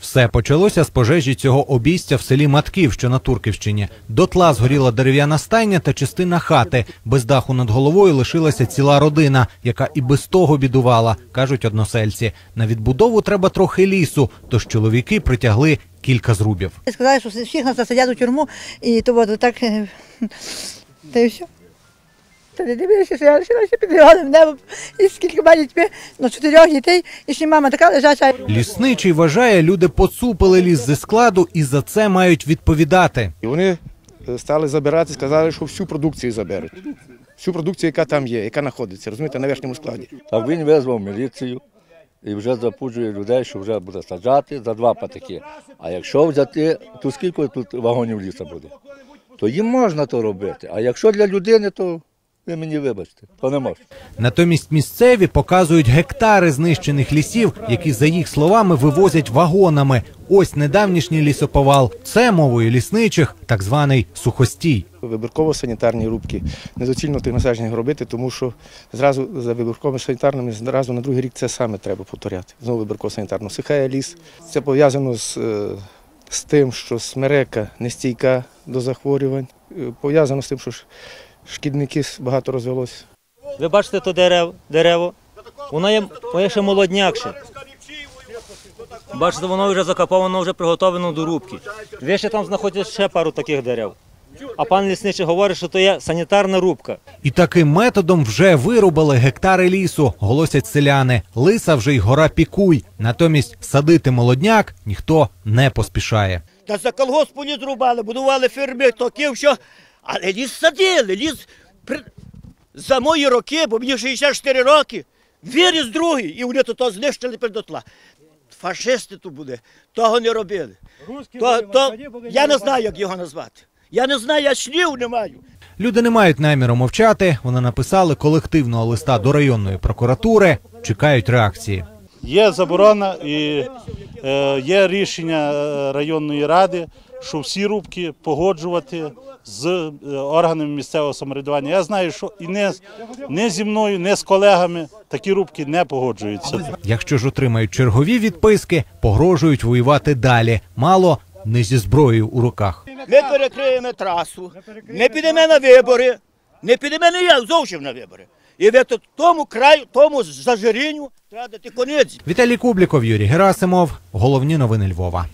Все почалося з пожежі цього обійстя в селі Матків, що на Турківщині. Дотла згоріла дерев'яна стайня та частина хати. Без даху над головою лишилася ціла родина, яка і без того бідувала, кажуть односельці. На відбудову треба трохи лісу, тож чоловіки притягли кілька зрубів. Сказали, що всіх нас засадять у тюрму, і то от так. е, Та й все. Та не дивилися, що я лишилася під в небо, і скільки маю дітей, ну чотирьох дітей, і ще мама така лежача. Лісничий вважає, люди поцупили ліс зі складу і за це мають відповідати. І вони е, стали забирати, сказали, що всю продукцію заберуть. Всю продукцію, яка там є, яка знаходиться, розумієте, на верхньому складі. Так він визвав міліцію і вже запуджує людей, що вже буде саджати за два патики. А якщо взяти, то скільки тут вагонів ліса буде? То їм можна то робити. А якщо для людини, то ви мені вибачте, то не. Натомість місцеві показують гектари знищених лісів, які, за їх словами, вивозять вагонами. Ось недавнішній лісоповал. Це мовою лісничих, так званий сухостій. Вибірково-санітарні рубки. Недоцільно тих насаджень робити, тому що зразу за вибірковими санітарними зразу на другий рік це саме треба повторяти. Знову вибірково-санітарно. Сихає ліс. Це пов'язано з, е, з тим, що смерека нестійка до захворювань. Е, Пов'язано з тим, що шкідники багато розвелося. Ви бачите то дерев, дерево? Воно є, воно ще молоднякше. Бачите, воно вже закаповано, вже приготовлено до рубки. Ви ще там знаходите ще пару таких дерев. А пан лісничий говорить, що то є санітарна рубка. І таким методом вже вирубали гектари лісу, голосять селяни. Лиса вже й гора пікуй. Натомість садити молодняк ніхто не поспішає. Та за колгоспу ліс рубали, будували фірми, токів, що. Але ліс садили, ліс при... за мої роки, бо мені 64 роки, виріс другий, і вони то, то знищили передотла. Фашисти тут були, того не робили. То, то, я не знаю, як його назвати. Я не знаю, я слів не маю. Люди не мають наміру мовчати. Вони написали колективного листа до районної прокуратури. Чекають реакції. Є заборона і є рішення е, районної ради, що всі рубки погоджувати з е, органами місцевого самоврядування. Я знаю, що і не, з- не зі мною, не з колегами такі рубки не погоджуються. Якщо ж отримають чергові відписки, погрожують воювати далі. Мало не зі зброєю у руках. Ми перекриємо трасу, не підемо на вибори, не підемо ніяк зовсім на вибори. І ви тому краю, тому зажирінню. Віталій Кубліков, Юрій Герасимов. Головні новини Львова.